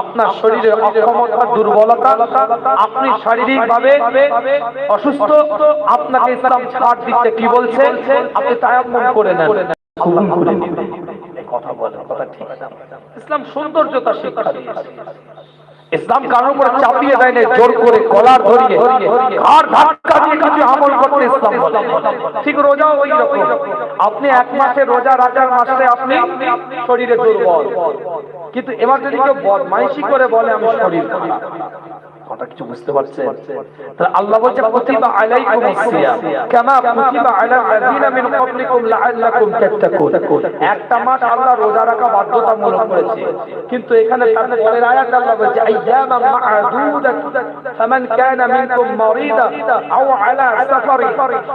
আপনার শরীরে অক্ষমতা দুর্বলতা আপনি শারীরিক ভাবে অসুস্থ আপনাকে ইসলাম ছাড় দিচ্ছে কি বলছে? আপনি তায়াম্মুম করে নেন। কবুল করে নিন। কথা বলেন কথা ঠিক। ইসলাম সৌন্দর্যতা শিক্ষা দিয়েছে। ইসলাম কারোর উপরে চাপিয়ে দেয় না জোর করে কলার ধরিয়ে। আর ধাক্কা দিয়ে কিছু আমল করতে ইসলাম ঠিক রোজা ওই রকম আপনি এক মাসে রোজা রাখার মাসে আপনি শরীরে দুর্বল। কিন্তু এবার যদি কেউ বদমাইশি করে বলে, আমি শরীর কথা কিছু বুঝতে পারছেন? তাহলে আল্লাহ বলছে কুতিবা আলাইকুমুস সিয়াম। কামা কুতিবা আলাল লাযিনা মিন ক্বাবলিকুম লাআল্লাকুম তাত্তাকুন। একটা মাস আল্লাহ রোজা রাখা বাধ্যতামূলক করেছে। কিন্তু এখানে তার পরের আয়াত আল্লাহ বলছে আইয়ামান মা'দুদাত ফামান কানা মিনকুম মারিদা আও আলা সাফারি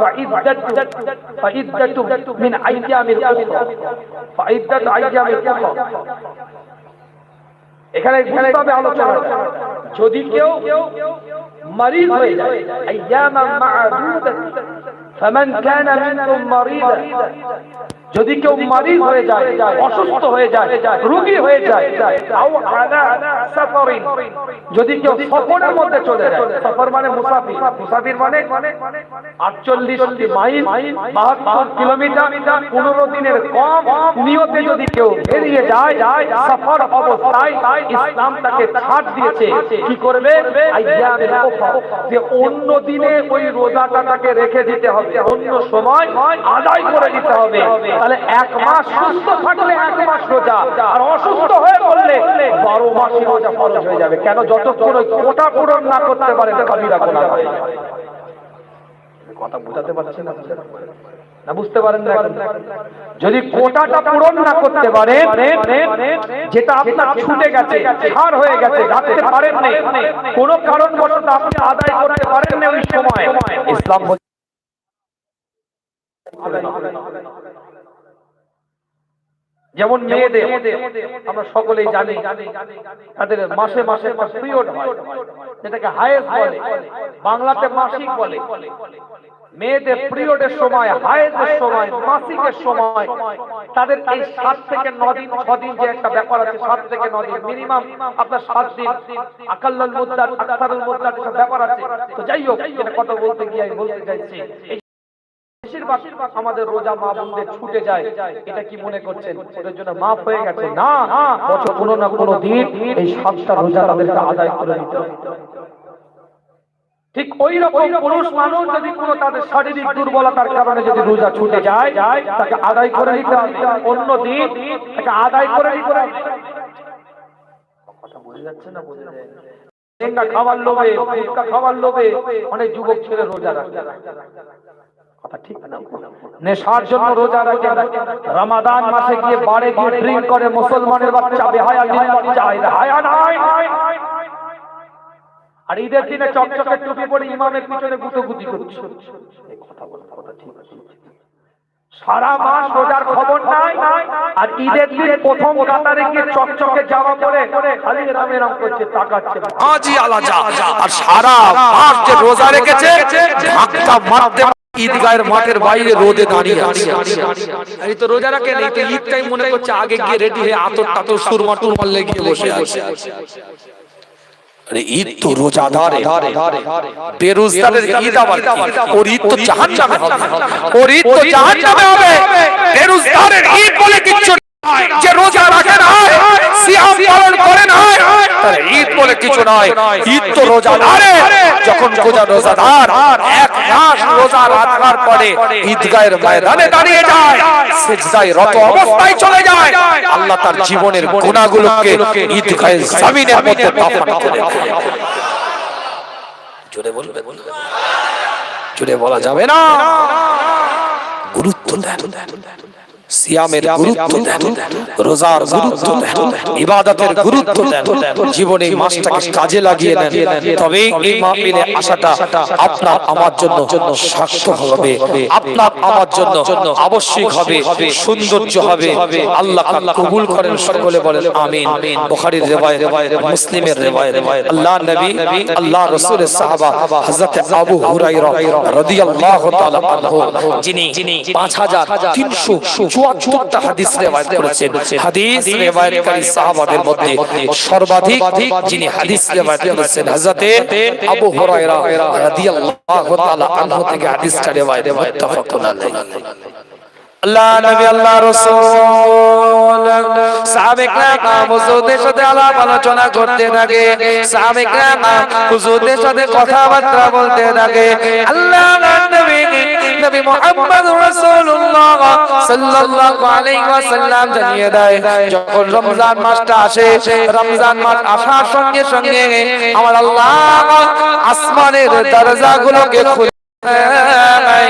ফাইদ্দাতু ফাইদ্দাতু মিন আইয়ামিল উখরা ফাইদ্দাতু আইয়ামিল উখরা। এখানে বুঝতে হবে আলোচনা। যদি কেউ মরিদ হয়ে যায় আইয়ামান মা'দুদাত ফামান কানা মিনকুম মারিদা যদি কেউ মারিদ হয়ে যায় অসুস্থ হয়ে যায় রোগী হয়ে যায় যদি কেউ সফরের মধ্যে চলে যায় সফর মানে মুসাফির। মুসাফির। মানে 48 মাইল 72 কিলোমিটার 15 দিনের কম নিয়তে যদি কেউ বেরিয়ে যায় সফর অবস্থায় ইসলাম তাকে ছাড় দিয়েছে। কি করবে? যে অন্য দিনে ওই রোজাটা তাকে রেখে দিতে হবে। অন্য সময় আদায় করে দিতে হবে। তাহলে এক মাস সুস্থ থাকলে এক মাস রোজা, আর অসুস্থ হয়ে পড়লে বারো মাসই রোজা ফরজ হয়ে যাবে। কেন? যতক্ষণ ওই কোটা পূরণ না করতে পারে কথা বুঝাতে পারছেন বুঝতে পারেন যদি কোটাটা পূরণ না করতে পারে, যেটা আপনার ছুটে গেছে, ছাড় হয়ে গেছে, রাখতে পারেন কোনো কারণবশত আপনি আদায় করতে পারেন না ওই সময়। ইসলাম যেমন মেয়েদের আমরা সকলেই জানি তাদের মাসে মাসে পিরিয়ড হয় যেটাকে হায়েস বলে বাংলাতে মাসিক বলে। মেয়েদের পিরিয়ডের সময় হায়েজের সময় মাসিকের সময় তাদের এই সাত থেকে দিন দিন যে একটা ব্যাপার আছে সাত থেকে দিন মিনিমাম আপনার সাত দিন। আকাল্লাল মুদ্দাত আক্তারুল মুদ্দাত এসব ব্যাপার আছে। তো যাই হোক এটা কথা বলতে গিয়ে আমি বলতে চাইছি এই বেশিরভাগ আমাদের রোজা মা বোনদের ছুটে যায়। এটা কি মনে করছেন? ওদের জন্য মাফ হয়ে গেছে? না বছর কোনো না কোনো দিন এই সাতটা রোজা তাদেরকে আদায় করে দিতে ঠিক ওই রকম পুরুষ মানুষ যদি কোনো তাদের শারীরিক দুর্বলতার কারণে যদি রোজা ছুটে যায় তাকে আদায় করে দিতে হবে। অন্য দিন তাকে আদায় করে দিতে হবে। কথা বুঝে যাচ্ছে না? বুঝে যায় খাবার লোভে খাবার লোভে অনেক যুবক ছেলে রোজা রাখে। নেশার জন্য রোজা রাখে রমাদান মাসে গিয়ে বাড়ে গিয়ে ড্রিঙ্ক করে, মুসলমানের বাচ্চা আর সারা আজই আলাদা আর সারা মাস যে রোজা রেখেছে ঈদগাহের মাঠের বাইরে রোদে দাঁড়িয়ে আছে। এই তো রোজা রাখে নেই তো ঈদ টাইম মনে করছে আগে গিয়ে রেডি হয়ে আতর টাতর সুরমা টুরমা লেগে বসে আছে। আরে ঈদ তো রোজাদার বেরোজগারের ঈদ আবার ওর ঈদ তো জাহান্নামে হবে। ওর ঈদ তো জাহান্নামে হবে। বেরোজগারের ঈদ বলে কিচ্ছু যে রোজা রাখে না সিয়াম পালন করে না ঈদ বলে কিছু নয় ঈদ তো রোজাদারে যখন রোজা রোজাদার এক মাস রোজা রাখার পরে ঈদগাহের ময়দানে দাঁড়িয়ে যায় সিজদায় রত অবস্থায় চলে যায়। আল্লাহ তার জীবনের গুনাহগুলোকে ঈদগাহের জমিনের মধ্যে দাফন করে। জোরে বলবে। জোরে বলা যাবে না। গুরুত্ব দেন। সিয়ামের গুরুত্ব দেন রোজার গুরুত্ব দেন ইবাদতের গুরুত্ব দেন জীবনে মাসটাকে কাজে লাগিয়ে নেন তবে এই মাহফিলে আসাটা আপনার আমার জন্য সার্থক হবে। আপনার আমার জন্য আবশ্যিক হবে সৌন্দর্য হবে। আল্লাহ কবুল করেন সকলে বলেন আমিন। বুখারীর রিওয়ায়াত মুসলিমের রিওয়ায়াত। আল্লাহ নবী আল্লাহ রাসূলের সাহাবা হযরত আবু হুরায়রা রাদিয়াল্লাহু তাআলা আনহু। যিনি 5300 চুয়াত্তরটা হাদিস রেওয়ায়ত করেছেন। হাদিস রেওয়ায়তকারী সাহাবাদের মধ্যে সর্বাধিক যিনি হাদিস রেওয়ায়ত করেছেন হযরতে আবু হুরায়রা রাদিয়াল্লাহু তাআলা আনহু থেকে হাদিসটা রেওয়ায়ত মুত্তাফাকুন আলাইহি। আল্লাহ, নবী আল্লাহ, রাসূল। সাহাবীকরাম হুজুরদের সাথে আলাপ আলোচনা করতে থাকে। সাহাবীকরাম হুজুরদের সাথে কথাবার্তা বলতে থাকে। আল্লাহ, নবী নবী মুহাম্মদ রাসূলুল্লাহ সাল্লাল্লাহু আলাইহি ওয়াসাল্লাম জানিয়ে দেয়, যখন রমজান মাসটা আসে, রমজান মাস আসার সঙ্গে সঙ্গে আমার আল্লাহ আসমানের দরজাগুলোকে খুলে দেয়।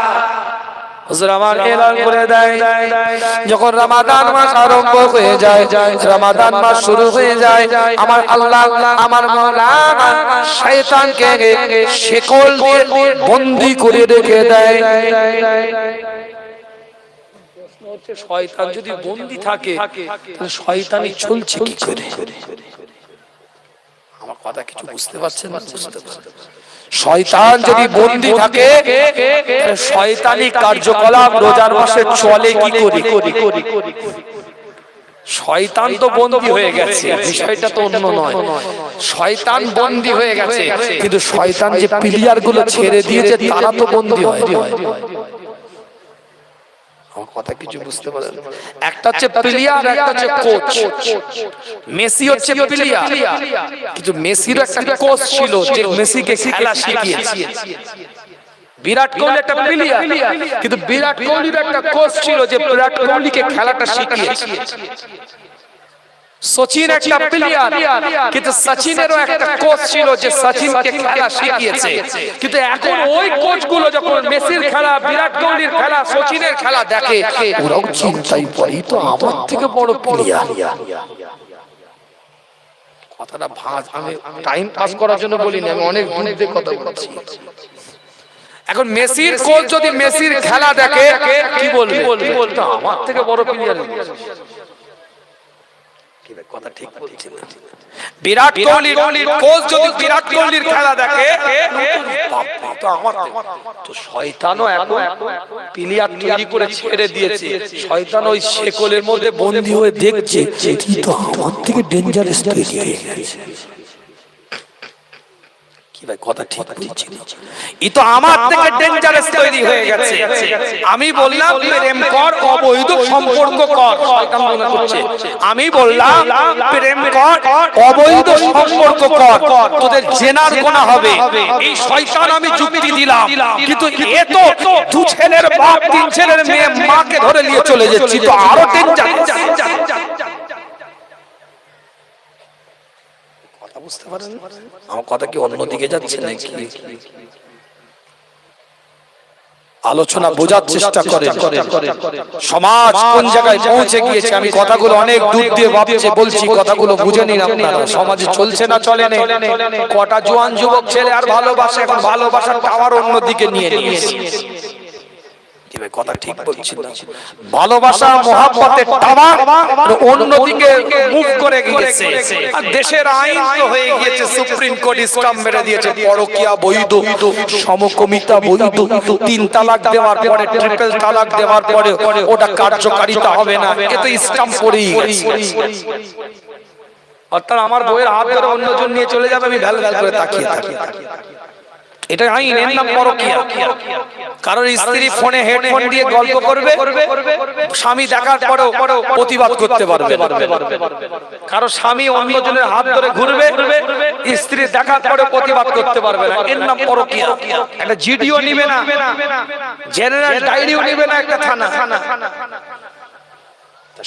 হুজুর আমার এলান করে দেয়। যখন রমাদান মাস আরম্ভ হয়ে যায় রমাদান মাস শুরু হয়ে যায় আমার আল্লাহ আমার মাওলা শয়তানকে শিকল দিয়ে বন্দি করে রেখে দেয়। শয়তান যদি বন্দি থাকে তাহলে শয়তানি চলছে কি করে? কথা কিছু বুঝতে পারছেন বুঝতে পারছেন শয়তান যদি বন্দি থাকে শয়তানি কার্যকলাপ রোজার মাসে চলে কি করে? শয়তান তো বন্দি হয়ে গেছে। বিষয়টা তো অন্য নয়। শয়তান বন্দি হয়ে গেছে। কিন্তু শয়তান যে প্লেয়ারগুলো ছেড়ে দিয়েছে তারা তো বন্দি হয়। কথা কিছু বুঝতে পারেন। একটা হচ্ছে প্লেয়ার একটা হচ্ছে কোচ মেসি হচ্ছে প্লেয়ার। কিন্তু মেসির একটা কোচ ছিল যে মেসিকে খেলা শিখিয়েছে। বিরাট কোহলি একটা প্লেয়ার। কিন্তু বিরাট কোহলির একটা কোচ ছিল যে বিরাট কোহলিকে খেলাটা শিখিয়েছে। সচিন একটা প্লেয়ার কিন্তু সচিনেরও একটা কোচ ছিল যে সচিনকে খেলা শিখিয়েছে। কিন্তু এখন ওই কোচগুলো যখন মেসির খেলা বিরাট কোহলির খেলা সচিনের খেলা দেখে ওরাও চিন্তাই পড়ে। তো আমার থেকে বড় প্লেয়ার কথাটা ভাঁজ। আমি টাইম পাস করার জন্য বলিনি আমি অনেক দূর কথা বলছি। এখন মেসির কোচ যদি মেসির খেলা দেখে কি বলবে? বলতো আমার থেকে বড় প্লেয়ার কথা ঠিক বলছেন বিরাট কোহলির কোচ যদি বিরাট কোহলির খেলা দেখে তো আমার তো শয়তানও এখন প্লেয়ার তৈরি করে ছেড়ে দিয়েছে। শয়তান ওই শেকলের মধ্যে বন্দী হয়ে দেখছে কি তো আমার থেকে ডেঞ্জারাস তৈরি হয়ে গেছে। কথা ঠিক বলছি ই তো আমার থেকে ডেঞ্জারাস তৈরি হয়ে গেছে। আমি বললাম প্রেম কর অবৈধ সম্পর্ক কর। শয়তান মনে করছে আমি বললাম প্রেম কর অবৈধ সম্পর্ক কর। তোদের জেনার গোনা হবে। এই শয়তান আমি যুক্তি দিলাম। কিন্তু এ তো দু ছেলের বাপ তিন ছেলের মেয়ে মাকে ধরে নিয়ে চলে যাচ্ছি। তো আরও ডেঞ্জারাস বুঝতে পারেন? আমার কথা কি অন্যদিকে যাচ্ছে নাকি? আলোচনা বোঝার চেষ্টা করে সমাজ কোন জায়গায় পৌঁছে গিয়েছে? আমি কথাগুলো অনেক দূর দিয়ে ভাবছে বলছি কথাগুলো বুঝে নিন আপনারা। সমাজে চলছে না চলে না? কটা জোয়ান যুবক ছেলে আর ভালোবাসে এখন ভালোবাসার টাওয়ার অন্যদিকে নিয়ে নিয়েছে। কথা ঠিক বলছি না? ভালোবাসা মহাব্বতের অন্যদিকে মুভ করে গিয়েছে। আর দেশের আইন তো হয়ে গিয়েছে সুপ্রিম কোর্ট স্টাম্প মেরে দিয়েছে পরকিয়া বৈধ সমকমিতা বৈধ তিন তালাক দেওয়ার পরে ট্রিপল তালাক দেওয়ার পরে ওটা কার্যকারিতা হবে না। এ তো স্টাম্প পড়েই অর্থাৎ আমার বইয়ের হাত ধরে অন্যজন নিয়ে চলে যাবে আমি ভ্যাল ভ্যাল করে তাকিয়ে থাকি। এটা আইন এর নাম পরকিয়া। কারণ স্ত্রী ফোনে হেডফোন দিয়ে গল্প করবে স্বামী দেখার পরেও প্রতিবাদ করতে পারবে। কারণ স্বামী অন্যজনের হাত ধরে ঘুরবে স্ত্রী দেখার পরে প্রতিবাদ করতে পারবে না। এর নাম পরকিয়া। একটা জিডিও নিবে না। জেনারেল ডায়েরিও নিবে না একটা থানা।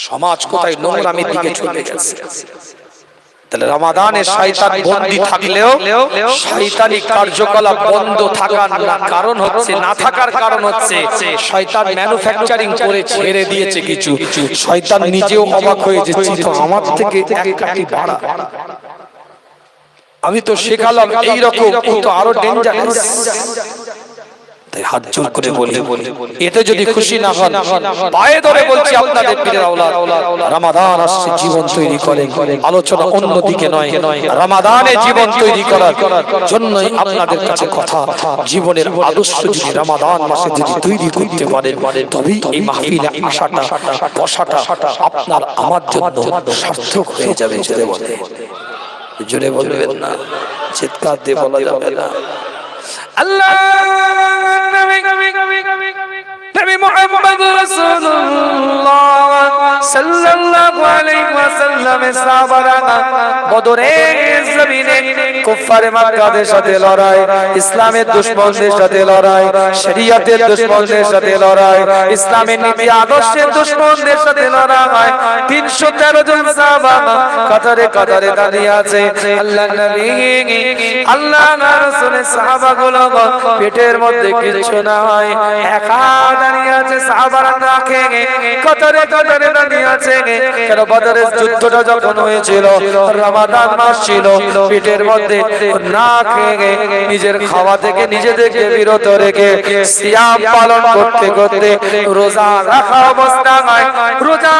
সমাজ কোথায় নোংরামির দিকে চলে গেছে? তাহলে শয়তান বন্দী থাকলেও শয়তানি কার্যকলাপ বন্ধ থাকার কারণ হচ্ছে, না থাকার কারণ হচ্ছে, শয়তান ম্যানুফ্যাকচারিং করে ছেড়ে দিয়েছে কিছু। শয়তান নিজেও অবাক হয়ে যাচ্ছে তো আমার থেকে এক কাটি আমি তো শেখালাম এইরকম আরও ডেঞ্জারাস তাই হাত জোর করে বলি এতে যদি খুশি না হন পায়ে ধরে বলছি আপনাদের পীরের আওলাদ। রামাদান আসছে জীবন তৈরি করেন। আলোচনা অন্য দিকে নয়। রামাদানে জীবন তৈরি করার জন্যই আপনাদের কাছে কথা। জীবনের আদর্শ যদি রামাদান মাসে যদি তৈরি করতে পারেন তবেই এই মাহফিলে আসাটা বসাটা আপনার আমার জন্য সার্থক হয়ে যাবে জোরে বলবেন না চিৎকার দিয়ে বলা যাবে না। আল্লাহ। নবী মুহাম্মদ রাসূলুল্লাহ সাল্লাল্লাহু আলাইহি ওয়াসাল্লাম সাহাবারা বদরের জমিনে কুফারে মক্কাদের সাথে লড়াই, ইসলামের দুশমনদের সাথে লড়াই, শরীয়তের দুশমনদের সাথে লড়াই, ইসলামের নীতি আদর্শের দুশমনদের সাথে লড়াই। 313 জন সাহাবা কাতারে কাতারে দাঁড়িয়ে আছে। আল্লাহ নবী আল্লাহ রাসূলের সাহাবাগুলো পেটের মধ্যে কিছু নাই, একা দাঁড়িয়ে আছে সাহাবারা না কেন বদরের যুদ্ধটা যখন হয়েছিল, রমাদান মাস ছিল মধ্যে না খেয়ে নিজের খাওয়া থেকে বিরত রেখে সিয়াম পালন করতে করতে রোজা রাখা অবস্থায় রোজা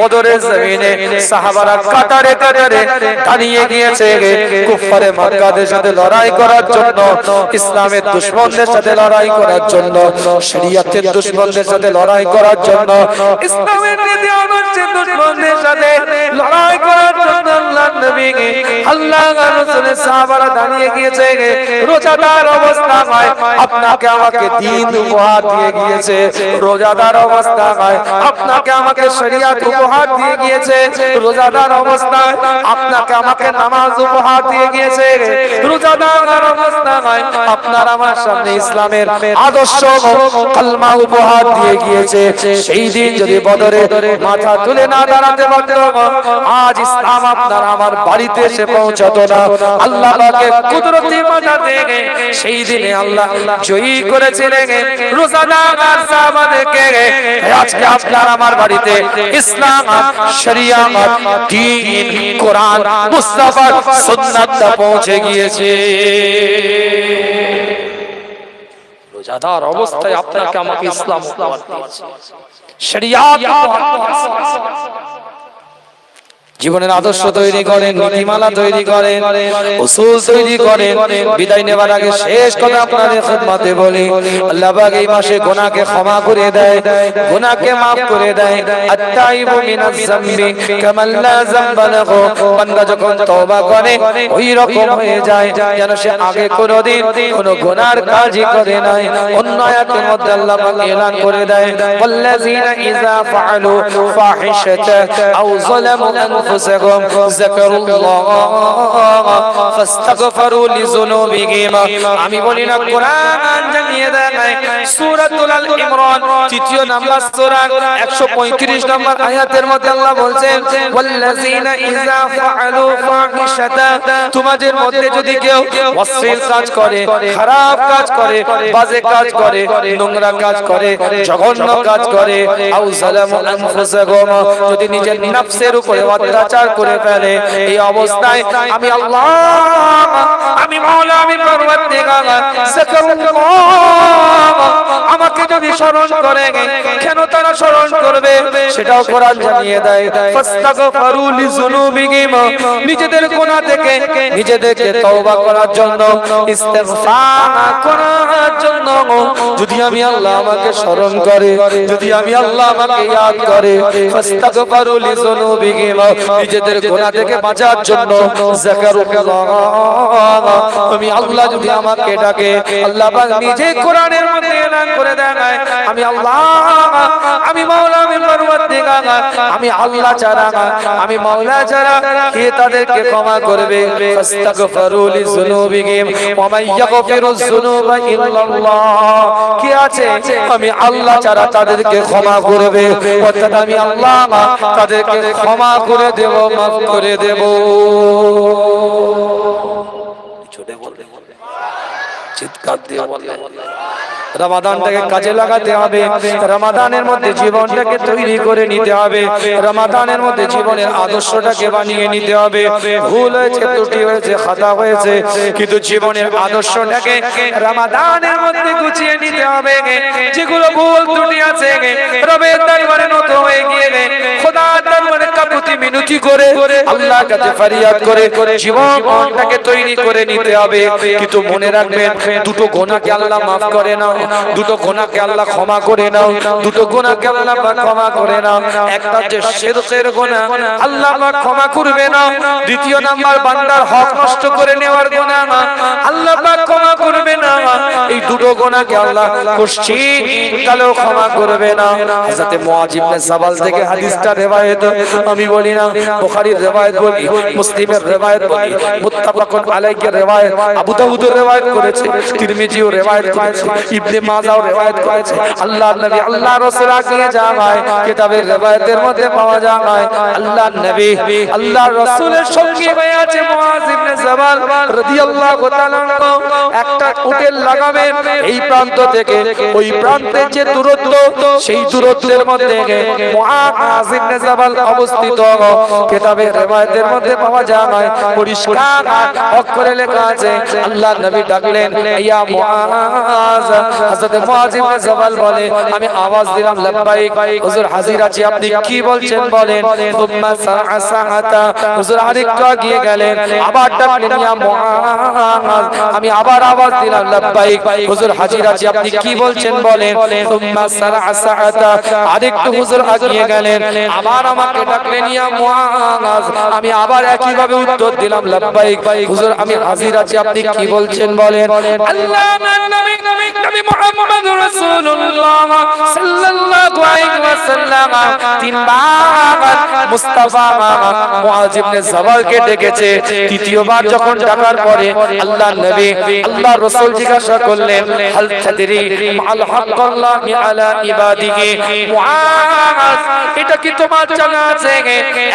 বদরের জমিনে সাহাবারা কাতারে কাতারে দাঁড়িয়ে গিয়েছে। কুফারে মক্কাদের সাথে লড়াই করার জন্য, ইসলামের দুশমনদের সাথে লড়াই করার জন্য শরীয়তের দুশমনদের সাথে লড়াই করার জন্য। ইসলামের নীতি আদর্শের দুশমনদের সাথে লড়াই করার জন্য আল্লাহ নবী। আল্লাহ রাসূলের সাহাবারা দাঁড়িয়ে গিয়েছে। রোজাদার অবস্থা হয়, আপনাকে আমাকে দিন উপহার দিয়ে গিয়েছে। রোজাদার অবস্থা হয়, আপনাকে আমাকে শরিয়াত উপহার দিয়ে গিয়েছে। রোজাদার অবস্থায় আপনাকে আমাকে নামাজ উপহার দিয়ে গিয়েছে। রোজাদার অবস্থা হয়, আপনার আমার সামনে ইসলামের আদর্শ কালমা উপহার দিয়ে গিয়েছে। সেই দিন যদি বদরে মাথা তুলে না দাঁড়াতে পারত আজ ইসলাম আপনার আমার বাড়িতে এসে পৌঁছতো না। আল্লাহ সেই দিনে আল্লাহ জয়ী করেছিলেন। আজকে আপনার আমার বাড়িতে ইসলাম কোরআন সুন্নাতটা পৌঁছে গিয়েছে। রোজাদার অবস্থায় আপনাকে আমাকে ইসলাম শরিয়াত। জীবনের আদর্শ তৈরি করেন নীতিমালা তৈরি করেন উসুল তৈরি করেন বিদায় নেবার আগে শেষ কথা আপনাদের খেদমতে বলি আল্লাহ পাক এই মাসে গুনাহকে ক্ষমা করে দেয় গুনাহকে maaf করে দেয় আত্তাইবু মিনাজ যামবি কামান লা যামবা লাহু বান্দা যখন তওবা করে ওই রকম হয়ে যায় যেন সে আগে কোনোদিন কোনো গুনার কাজই করে নাই অন্য আয়াতের মধ্যে আল্লাহ পাক এলান করে দেয় ওয়াল্লাযিনা ইযা ফাআলু ফাহিশাতান আও যালামু أنفسهم ذكروا الله فاستغفروا لذنوبهم আমি বলি না কোরআন জানিয়ে দেয় সূরাতুল আল ইমরান তৃতীয় নাম্বার সূরা 135 নম্বর আয়াতের মধ্যে আল্লাহ বলছেন ওয়াল্লাযিনা ইযা ফাআলু ফাহিশাতা তোমাদের মধ্যে যদি কেউ অশ্লীল কাজ করে খারাপ কাজ করে বাজে কাজ করে নোংরা কাজ করে জঘন্য কাজ করে আও যালামু আনফুসাহুম যদি নিজের নফসের উপরে অত্যাচার করে ফেলে। এই অবস্থায় আমি আল্লাহ আমি আমাকে যদি স্মরণ করে কেন স্মরণ করবে, সেটাও কোরআন জানিয়ে দেয়। ফাস্তাগফিরু লিযুনুবিহিম, নিজেদের গুনাহ থেকে নিজেদেরকে তওবা করার জন্য, ইস্তেগফার করার জন্য। যদি আমি আল্লাহ আমাকে স্মরণ করে, যদি আমি আল্লাহ আমাকে ইয়াদ করে, ফাস্তাগফিরু লিযুনুবিহিম, নিজেদের গুনাহ থেকে বাঁচার জন্য যাকারুল্লাহ, আমি আল্লাহ যদি আমাকে ডাকে, আল্লাহ পাক নিজে কোরআনের মধ্যে এলান করে দেয় আমি আল্লাহ আমি মাওলা, আমি পরবর্তীকার আমি আল্লাহ ছাড়া, আমি মাওলা ছাড়া কে তাদেরকে ক্ষমা করবে? ফাস্তাগফিরু লিযুনুবিহিম ওয়া মান ইয়াগফিরুয যুনুবা ইল্লাল্লাহ। কে আছে? আমি আল্লাহ ছাড়া তাদেরকে ক্ষমা করবে। অর্থাৎ আমি আল্লাহ তাদেরকে ক্ষমা করে দেব, মাফ করে দেব। ছোটে বলবে চিৎকার দিয়ে বললে। রমাদানটাকে কাজে লাগাতে হবে। রমাদানের মধ্যে জীবনটাকে তৈরি করে নিতে হবে। রমাদানের মধ্যে জীবনের আদর্শটাকে বানিয়ে নিতে হবে। ভুল হয়েছে ত্রুটি হয়েছে খাতা হয়েছে। কিন্তু জীবনের আদর্শটাকে রমাদানের মধ্যে গুছিয়ে নিতে হবে। যেগুলো ভুল ত্রুটি আছে রবের দরবারে নত হয়ে গিয়ে খোদার দরবারে কাকুতি মিনতি করে আল্লাহর কাছে ফরিয়াদ করে। জীবনটাকে তৈরি করে নিতে হবে। কিন্তু মনে রাখবেন দুটো গোনাকে আল্লাহ মাফ করে না দুটো গোনাকে আল্লাহ ক্ষমা করে নাও, দুটো গোনাকে আল্লাহ ক্ষমা করে নাও। একটা যে শিরকের গোনা, আল্লাহ ক্ষমা করবে না। দ্বিতীয় নাম্বার, বান্দার হক নষ্ট করে নেওয়ার গোনা আল্লাহ ক্ষমা করবে না। এই দুটো গোনাকে আল্লাহ কোশ্চিন কালেও ক্ষমা করবে না। হযরত মুআজ ইবনে সাবাল থেকে হাদিসটা রিওয়ায়াত, আমি বলি না, বুখারীর রিওয়ায়াত বলি, মুসলিমের রিওয়ায়াত বলি, মুত্তাফাকুন আলাইহি রিওয়ায়াত, আবু দাউদের রিওয়ায়াত করেছে, তিরমিজিও রিওয়ায়াত করেছে, ইবনে মাজাও করেছে। নবী, আল্লাহ রাসূল কিতাবের মধ্যে পাওয়া যায় আল্লাহর নবী আল্লাহর রাসূলের হয়ে আছে মুআজ ইবনে জাবাল রাদিয়াল্লাহু তাআলা একটা উটের এই প্রান্ত থেকে ওই প্রান্তের যে দূরত্ব, সেই দূরত্বের মধ্যে মুআজ ইবনে জাবাল অবস্থিত। কিতাবের রিওয়ায়াতের মধ্যে পাওয়া যায় পরিষ্কার অক্ষরে লেখা আছে আল্লাহর নবী ডাকলেন, ইয়া মুআজ হযরত মুআজ ইবনে জাবাল বলে, আমি আওয়াজ দিলাম, লাব্বাইক, হুজুর হাজির আছি, আপনি কি বলছেন বলেন? সুম্মা সাআ সাআতা। হুজুর আরেকটু গিয়ে গেলেন, আবার ডাকলেন ইয়া মুআজ আমি আবার আওয়াজ দিলাম, লাব্বাইক, হুজুর হাজির আছি, আপনি কি বলছেন বলেন? সুম্মা সাআ সাআতা। আরেকটু হুজুর আগিয়ে গেলেন, আবার আমাকে ডাকলেন, ইয়া মুআজ আমি আবার একই ভাবে উত্তর দিলাম, লাব্বাইক, হুজুর আমি হাজির আছি, আপনি কি বলছেন বলেন? আল্লাহ নবী নবী নবী মুহাম্মদ রাসূলুল্লাহ সাল্লাল্লাহু আলাইহি ওয়াসাল্লাম তিনবার মুস্তাফা মুআজ ইবনে জাবালকে ডেকেছে। তৃতীয়বার যখন ডাকার পরে আল্লাহ নবী আল্লাহ রাসূল জিজ্ঞাসা করলেন, হাল তাদরি মাল হাক্কাল্লাহি আলা ইবাদিহি? মুআজ, এটা কি তোমার জানা আছে?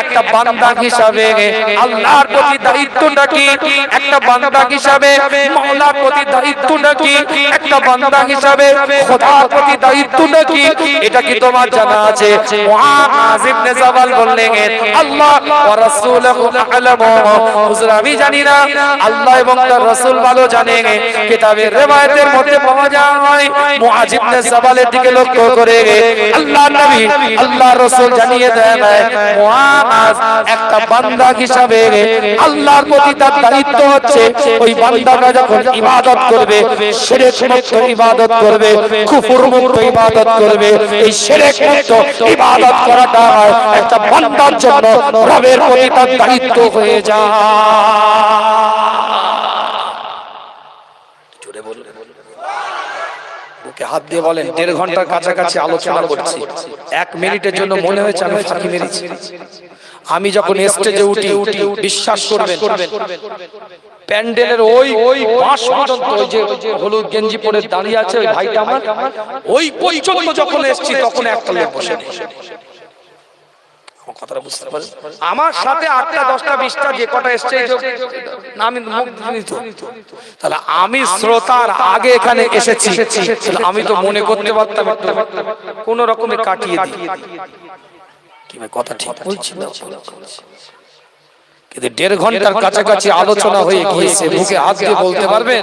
একটা বান্দা হিসাবে আল্লাহর প্রতি দায়িত্বটা কি? একটা বান্দা হিসাবে মাওলার প্রতি দায়িত্বটা কি? একটা বান্দা হিসাবে খোদার প্রতি দায়িত্বটা কি? এটা কি তোমার জানা আছে? মুআজ ইবনে জাবাল বললেন, আল্লাহ রাসূলুহু আ'লামু। হুজুর, আমি জানি না, আল্লাহ এবং তার রাসূল ভালো জানেন। কিতাবের riwayতের মধ্যে পাওয়া যায় মুআজ ইবনে জাবালের দিকে লক্ষ্য করে আল্লাহ নবী আল্লাহ রাসূল জানিয়ে দেন মুআজ একটা বান্দা হিসাবে আল্লাহর প্রতি তার দায়িত্ব হচ্ছে, ওই বান্দাটা যখন ইবাদত করবে শিরক মুক্ত ইবাদত করবে, কুফর মুক্ত ইবাদত করবে, এই শিরক মুক্ত ইবাদত করাটা একটা বান্দার জন্য রবের প্রতি তার দায়িত্ব হয়ে যায়। জোরে বলুন। বুকে হাত দিয়ে বলেন, দেড় ঘণ্টার কাছাকাছি আলোচনা করছি। এক মিনিটের জন্য মনে হয়েছে আমি ফাঁকি মেরেছি। আমি যখন স্টেজে উঠি উঠি, বিশ্বাস করবেন প্যান্ডেলের ওই ওই পাঁচ পর্যন্ত ওই যে হলুদ গেঞ্জি পরে দাঁড়িয়ে আছে ওই ভাইটা আমার ওই পর্যন্ত যখন এসছি তখন একটা লোক বসে আমার কথাটা বুঝতে পারেন আমার সাথে আটটা দশটা বিশটা যে কটা এসছে আমি তাহলে আমি শ্রোতার আগে এখানে এসেছি। আমি তো মনে করতে পারতাম কোন রকমে কাটিয়ে দিই। কথা ঠিক বলছি না। কিন্তু দেড় ঘণ্টার কাছাকাছি আলোচনা হয়ে গিয়েছে মুখে হাত দিয়ে বলতে পারবেন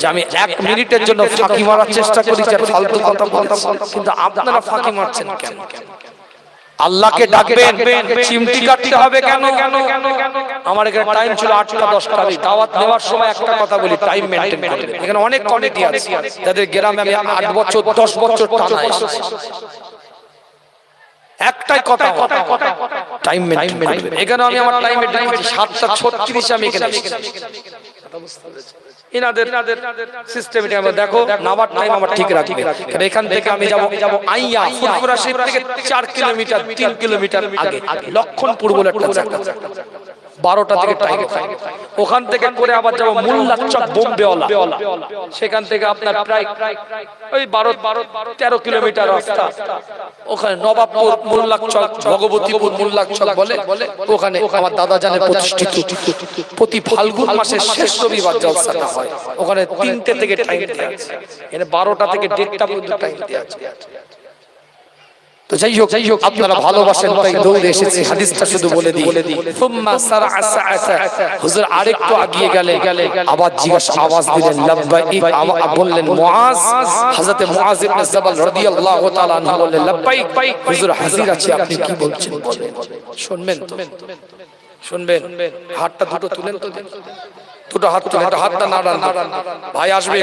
যে আমি এক মিনিটের জন্য ফাঁকি মারার চেষ্টা করি যে ফালতু কথা বলতে কিন্তু আপনারা ফাঁকি মারছেন কেন? আল্লাহকে ডাকবেন চিমটি কাটতে হবে কেন? আমার এখানে টাইম ছিল আটটা দশটা আমি দাওয়াত নেওয়ার সময় একটা কথা বলি টাইম মেনটেন করবেন। এখানে অনেক কমিটি আছে যাদের গ্রামে আমি আট বছর দশ বছর টানা। একটাই কথা টাইম এখানে আমি আমার টাইম করছি সাতটা ছত্রিশে আমি এখানে এসেছি। ইনাদের সিস্টেমটা আমরা দেখো নামার টাইম আমার ঠিক রাখবে। কারণ এখান থেকে আমি যাব যাব আইয়া ফুরফুরা শরীফ থেকে 4 কিলোমিটার 3 কিলোমিটার আগে লক্ষণপুর বলে একটা জায়গা বারোটা থেকে টাইম ওখান থেকে করে আবার যাব মোল্লাচক বোম্বেওয়ালা। সেখান থেকে আপনার প্রায় ওই বারো বারো তেরো কিলোমিটার রাস্তা। ওখানে নবাবপুর মোল্লাচক ভগবতীপুর মোল্লাচক বলে ওখানে আমার দাদা জানে প্রতিষ্ঠিত প্রতি ফাল্গুন মাসের শেষ রবিবার জলসাটা। হয়। ওখানে তিনটে থেকে টাইম দেওয়া আছে। এখানে বারোটা থেকে দেড়টা পর্যন্ত টাইম দেওয়া আছে। তো যাই হোক যাই হোক আপনারা ভালোবাসেন তাই দৌড়ে এসেছি। হাদিসটা শুধু বলে দিই। সুম্মা সারা সাআতা হুজুর আরেকটু আগিয়ে গেলে আবার জিজ্ঞাসা আওয়াজ দিলেন লাব্বাই বললেন মুআজ। হযরতে মুআজ ইবনে জাবাল রাদিয়াল্লাহু তাআলা আনহু বললেন লাব্বাইক। হুজুর হাজির আছি আপনি কি বলছেন? বলেন শুনবেন তো। শুনবেন হাতটা দুটো তুলেন তো দুটো হাত তুলে একটা হাতটা না ভাই আসবে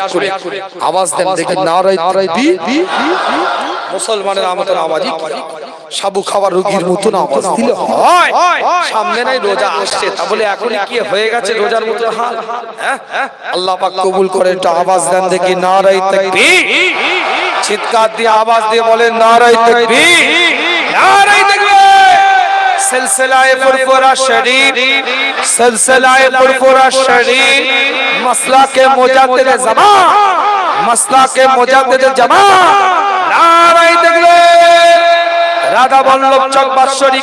আওয়াজ দেন দেখি নারাই মুসলমানের আমাদের আওয়াজই সাবু খাবার রোগীর মতন আওয়াজ দিলে। সামনে নাই রোজা আসছে। তা বলে এখন কি হয়ে গেছে রোজার মতো হাল? হ্যাঁ? আল্লাহ পাক কবুল করে একটা আওয়াজ দেন দেখি নারাই তাকবীর। চিৎকার দিয়ে আওয়াজ দিয়ে বলেন নারাই তাকবীর। নারাই তাকবীর। সিলসিলায়ে ফুরফুরা শরীফ। سلسلہ پرفورہ شریف مسئلہ کے مجدد زمان مسئلہ کے مجدد جمان نعرائی دگلے রাধা বল্লভ চক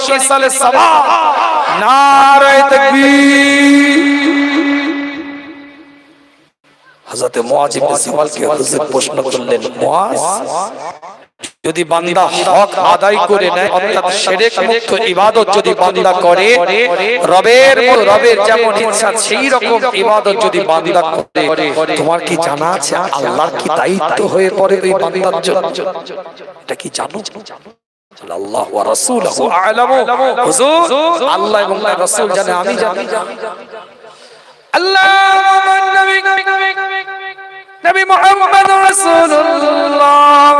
کی সালে সভা নারায় তকবীর حضرت মুয়াজ ইবনে کے حضرت پوشنک করলেন মুয়াজ যদি বান্দা হক আদায় করে নেয়, অর্থাৎ শিরক মুক্ত ইবাদত যদি বান্দা করে, রবের রবের যেমন ইচ্ছা সেই রকম ইবাদত যদি বান্দা করে, তোমার কি জানা আছে আল্লাহর কি দায়িত্ব হয়ে পড়ে ওই বান্দার জন্য? এটা কি জানো? আল্লাহ ওয়া রাসূলুহু আ'লামু। হুজুর, আল্লাহ এবং তার রাসূল জানে, আমি জানি। আল্লাহ নবী। নবী মুহাম্মদ রাসূলুল্লাহ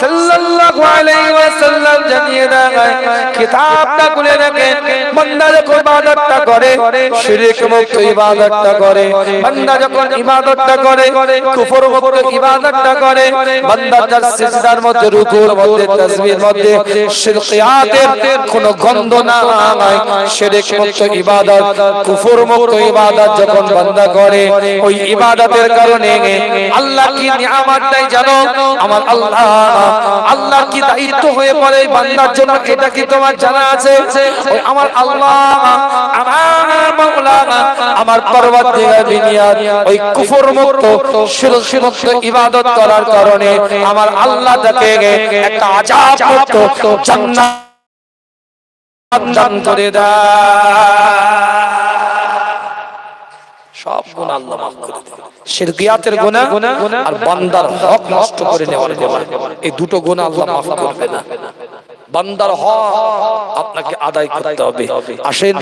সাল্লাল্লাহু আলাইহি ওয়াসাল্লাম জানিয়ে দেয় কিতাবটা খুলে রাখেন বান্দা যখন ইবাদতটা করে, শিরক মুক্ত ইবাদতটা করে, বান্দা যখন ইবাদতটা করে, কুফর মুক্ত ইবাদতটা করে, বান্দা তার সিজদার মধ্যে, রুকুর মধ্যে তাসবিহের মধ্যে, শিরকিয়াতের কোনো গন্ধ না হয় শিরক মুক্ত ইবাদত, কুফর মুক্ত ইবাদত যখন বান্দা করে, ওই ইবাদতের কারণে আল্লাহ কি জানো? আমার আল্লাহ। আল্লাহ কি দায়িত্ব হয়ে পড়ে বান্দার জন্য? এটা কি তোমার জানা আছে? আমার আল্লাহ, আমার মাওলা আমার বিনিয়াদ, ওই কুফর মুক্ত ইবাদত করার কারণে আমার আল্লাহ তাকে একটা মুক্ত জান্নাত করে দেয়। সব গুণ আল্লাহ মাফ করে দেয় শিরকিয়াতের গুনাহ আর বান্দার হক নষ্ট করে নেওয়ার গুনাহ। এই দুটো গুনাহ আল্লাহ মাফ করবে না। বান্দার হক আপনাকে আদায় করতে হবে। আসেন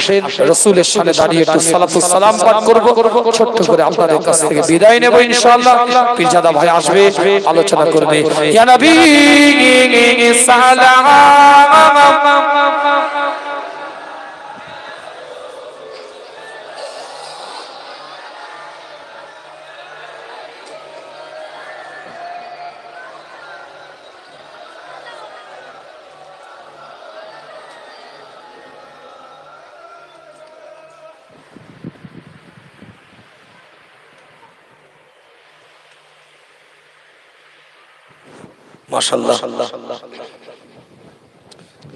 রাসূলের সামনে দাঁড়িয়ে একটু সালাতুস সালাম পাঠ করব। ছোট্ট করে আপনাদের কাছ থেকে বিদায় নেব ইনশাআল্লাহ। পীরজাদা ভাই আসবে আলোচনা করবে। ইয়া নবী সালাম। মাশাল্লাহ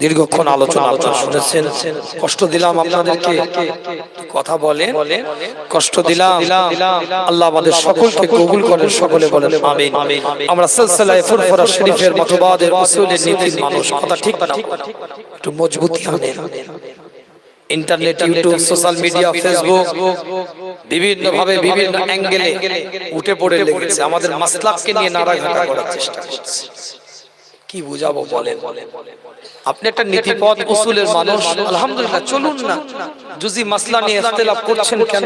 দীর্ঘক্ষণ আলোচনা আলোচনা শুনেছেন, কষ্ট দিলাম আপনাদেরকে। কথা বলেন, কষ্ট দিলাম, আল্লাহ আমাদের সকলকে কবুল করেন, সকলে বলেন আমিন। আমরা সিলসিলায়ে ফুরফুরা শরীফের মতবাদের উসুলের নীতির মানুষ, কথা ঠিক না? একটু মজবুতি আনেন। Internet, YouTube, social media, Facebook বিভিন্ন ভাবে বিভিন্ন অ্যাঙ্গেলে উঠে পড়ে লেগেছে। আমাদের মাসলাককে নিয়ে নাড়াঘাটা করার চেষ্টা করছে। কি বুঝাবো বলেন? আপনি একটা নীতিপথ উসুলের মানুষ আলহামদুলিল্লাহ চলুন না। জুজি মাসলা নিয়ে ইখতিলাফ করছেন কেন?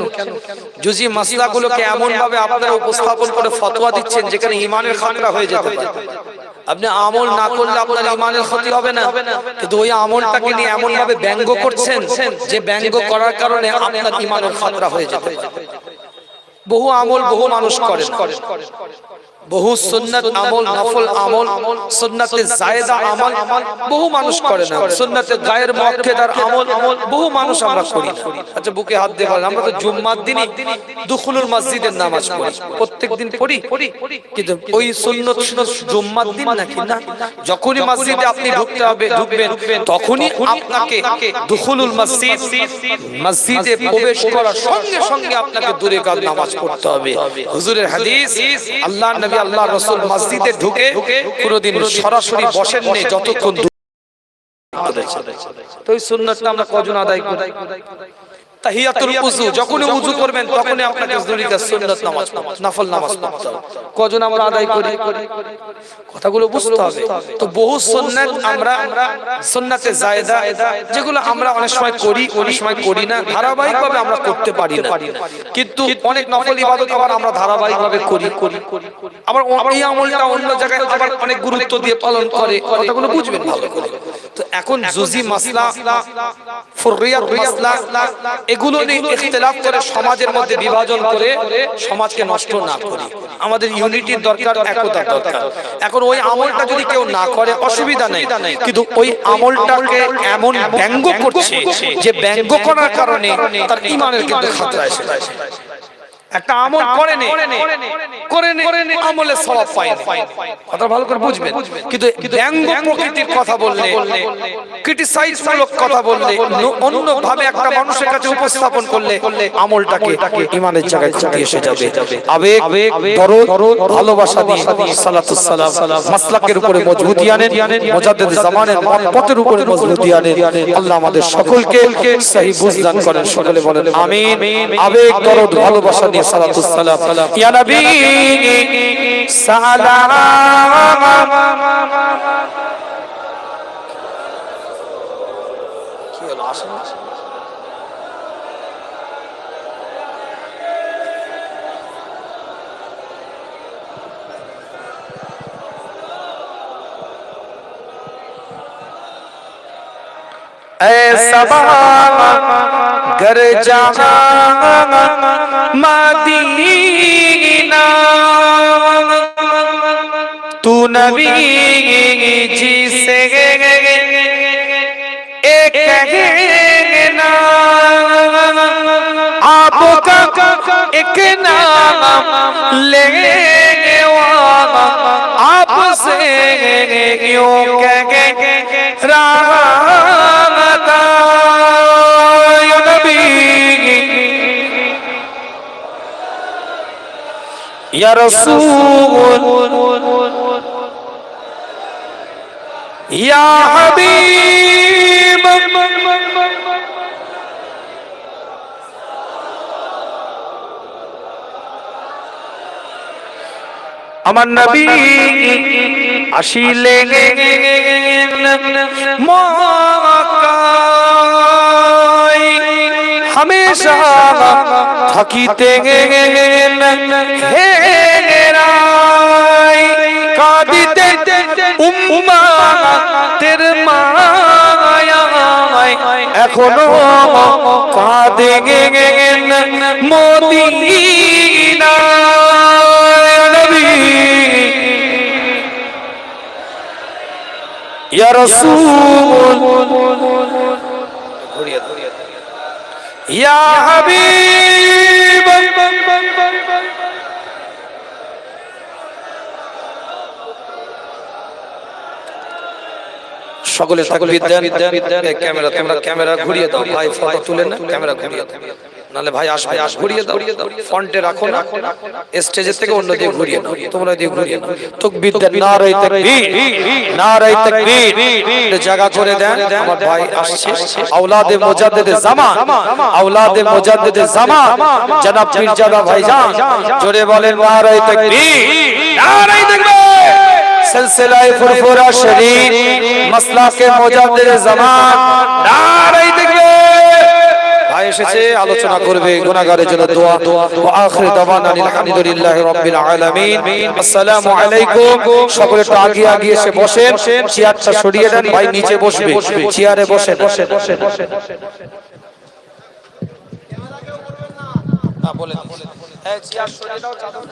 জুজি মাসলাগুলোকে এমন ভাবে আপনারা উপস্থাপন করে ফতোয়া দিচ্ছেন যেখানে ইমানের খাতরা হয়ে যেতে পারে। আপনি আমল না করলে আপনার ইমানের ক্ষতি হবে না। কিন্তু ওই আমলটাকে নিয়ে এমন ভাবে ব্যঙ্গ করছেন যে ব্যঙ্গ করার কারণে আপনার ইমানের খতরা হয়ে যেতে পারে। বহু আমল বহু মানুষ করেন। বহু সুন্নাত আমল, নফল আমল সুন্নাতে জায়েদা আমল বহু মানুষ করে না। সুন্নাতে গায়ের মুআক্কেদার আমল বহু মানুষ আমরা করি না। আচ্ছা বুকে হাত দিয়ে বলেন, আমরা তো জুম্মার দিনই দুখুলুল মসজিদের নামাজ পড়ি, প্রত্যেকদিন পড়ি। কিন্তু ওই সুন্নত শুধু জুম্মার দিন নাকি না? যখনই মসজিদে আপনি ঢুকতে হবে, ঢুকবেন, তখনই আপনাকে দুখুলুল মসজিদ, মসজিদে প্রবেশ করার সঙ্গে সঙ্গে আপনাকে দূরে কাল নামাজ পড়তে হবে। হুজুরের হাদিস আল্লাহ নবী আল্লাহ রসুল মসজিদে ঢুকে কোনোদিন সরাসরি বসেন নেই যতক্ষণ তো ওই সুন্নাতটা আমরা কজন আদায় করি? তাহিয়াতুল উযু যখনই উযু করবেন তখনই আপনাকে জরুরি সুন্নাত নামাজ নফল নামাজ পড়তে হবে কজন আমরা আদায় করি? কথাগুলো বুঝতে হবে। তো বহু সুন্নাত আমরা সুন্নাতে জায়েদা যেগুলো আমরা অনেক সময় করি অনেক সময় করি না ধারাবাহিকভাবে আমরা করতে পারি না। কিন্তু অনেক নফল ইবাদত আবার আমরা ধারাবাহিকভাবে করি। করি আবার এই আমলটা অন্য জায়গায় আবার অনেক গুরুত্ব দিয়ে পালন করে। কথাগুলো বুঝবেন ভালো করে। তো এখন জুজি মাসলা, ফুররিয়াত মাসলা, এগুলো নিয়ে ইখতিলাফ করে সমাজের মধ্যে বিভাজন করে সমাজকে নষ্ট না করি। আমাদের ইউনিটির দরকার একতার দরকার। এখন ওই আমলটা যদি কেউ না করে, অসুবিধা নেই। কিন্তু ওই আমলটাকে এমন ব্যঙ্গ করছে যে ব্যঙ্গ করার কারণে তার ইমানের কিন্তু খাতরা এসে। একটা আমল করে নে। করে নে। আমলে সওয়াব পায় কথা ভালো করে বুঝবেন। কিন্তু ব্যঙ্গ প্রকৃতির কথা বললে ক্রিটিসাইজ মূলক কথা বললে অন্য ভাবে একটা মানুষের কাছে উপস্থাপন করলে আমলটাকে ইমানের জায়গায় ক্ষতি এসে যাবে। আবেগ দরদ ভালোবাসা দিয়ে সালাতুস সালাম মাসলাকের উপরে মজবুতি আনেন মুজাদ্দিদ জামানের পথের উপরে মজবুতি আনেন। আল্লাহ আমাদের সকলকে সহি বুঝদান করেন। সকলে বলেন আমিন। আবেগ দরদ ভালোবাসা দিয়ে সালাতুস সালাম ইয়া নবী সালাম কি হলো আসেন सबा घर जहा मदीना। तू नबी जी से एक कहना। आपका एक नाम ले आप आपसे यूँ कह रामता يا رسول يا حبيب আমার নবী আসিলে মা হামেশা থাকিতে কাঁদিতে উম্মা তের মায়ায় এখনও কাঁদে মদিনা ইয়া হাবিব। সকলে সকলে ক্যামেরা তোমরা ক্যামেরা ঘুরিয়ে দাও। ভাই ফটো তুলে না ক্যামেরা ঘুরিয়ে দাও। নালে ভাই আস ভাই আস ঘুরিয়ে দাও। ফন্টে রাখো না। স্টেজের থেকে অন্য দিকে ঘুরিয়ে নাও। তোমরা দিয়ে ঘুরিয়ে নাও। তকবীর দেন নারাই তাকবীর। নারাই তাকবীর। জায়গা করে দেন। আমার ভাই আসছে। আওলাদে মুজাদ্দিদে জামান। আওলাদে মুজাদ্দিদে জামান। জনাব মির্জাদা ভাইজান, জোরে বলেন নারাই তাকবীর। নারাই তাকবীর। সিলসিলায়ে ফুরফুরা শরীফ, মাসলাকে কে জামান। নারাই এসেছে আলোচনা করবে গুনাহগারের জন্য দোয়া। ওয়া আখির দাওয়ানা আলহামদুলিল্লাহি রাব্বিল আলামিন। আসসালামু আলাইকুম। সকলে একটু আগে আগে এসে বসেন। চেয়ারটা সরিয়ে দেন ভাই নিচে বসবে। চেয়ারে বসে বসে বসে বসে না বলে চেয়ার সরিয়ে দাও চাদর